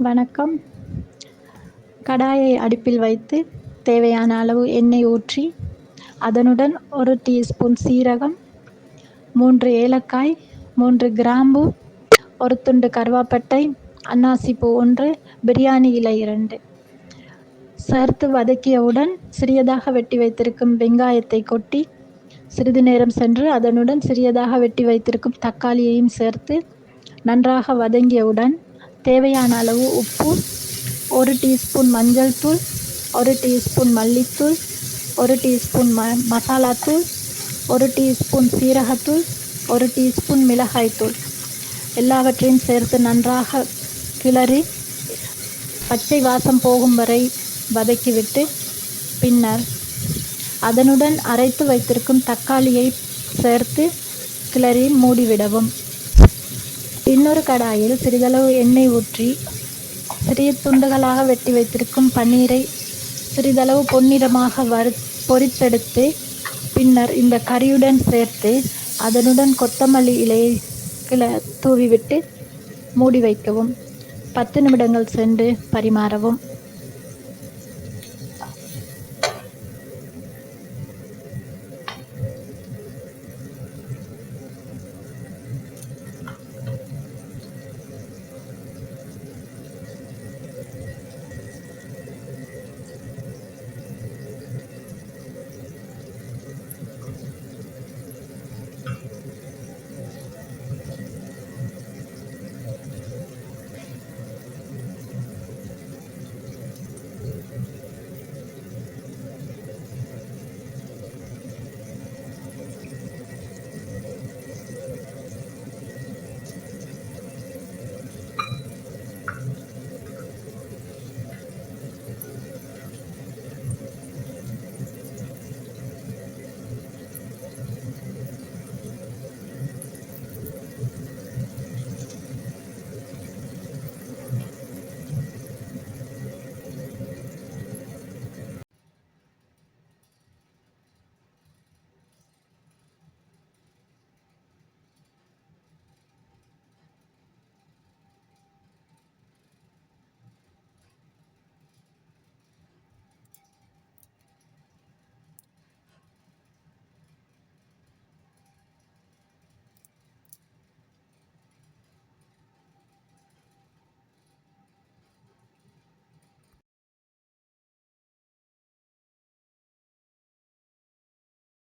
வணக்கம். கடாயை அடுப்பில் வைத்து தேவையான அளவு எண்ணெய் ஊற்றி அதனுடன் ஒரு டீஸ்பூன் சீரகம் மூன்று ஏலக்காய் மூன்று கிராம்பு ஒரு துண்டு கருவாப்பட்டை அன்னாசிப்பூ ஒன்று பிரியாணி இலை இரண்டு. சேர்த்து வதக்கியவுடன் சிறியதாக வெட்டி வைத்திருக்கும் வெங்காயத்தை கொட்டி சிறிது நேரம் சென்று அதனுடன் சிறியதாக வெட்டி வைத்திருக்கும் தக்காளியையும் சேர்த்து நன்றாக வதங்கியவுடன் தேவையான அளவு உப்பு ஒரு டீஸ்பூன் மஞ்சள் தூள் ஒரு டீஸ்பூன் மல்லித்தூள் ஒரு டீஸ்பூன் ம மசாலாத்தூள் ஒரு டீஸ்பூன் சீரகத்தூள் ஒரு டீஸ்பூன் மிளகாய்த்தூள் எல்லாவற்றையும் சேர்த்து நன்றாக கிளறி பச்சை வாசம் போகும் வரை வதக்கிவிட்டு பின்னர் அதனுடன் அரைத்து வைத்திருக்கும் தக்காளியை சேர்த்து கிளறி மூடிவிடவும். இன்னொரு கடாயில் சிறிதளவு எண்ணெய் ஊற்றி சிறிய துண்டுகளாக வெட்டி வைத்திருக்கும் பன்னீரை சிறிதளவு பொன்னிறமாக வறு பொரித்தெடுத்து பின்னர் இந்த கறியுடன் சேர்த்து அதனுடன் கொத்தமல்லி இலையை கிள தூவிவிட்டு மூடி வைக்கவும். பத்து நிமிடங்கள் சென்று பரிமாறவும்.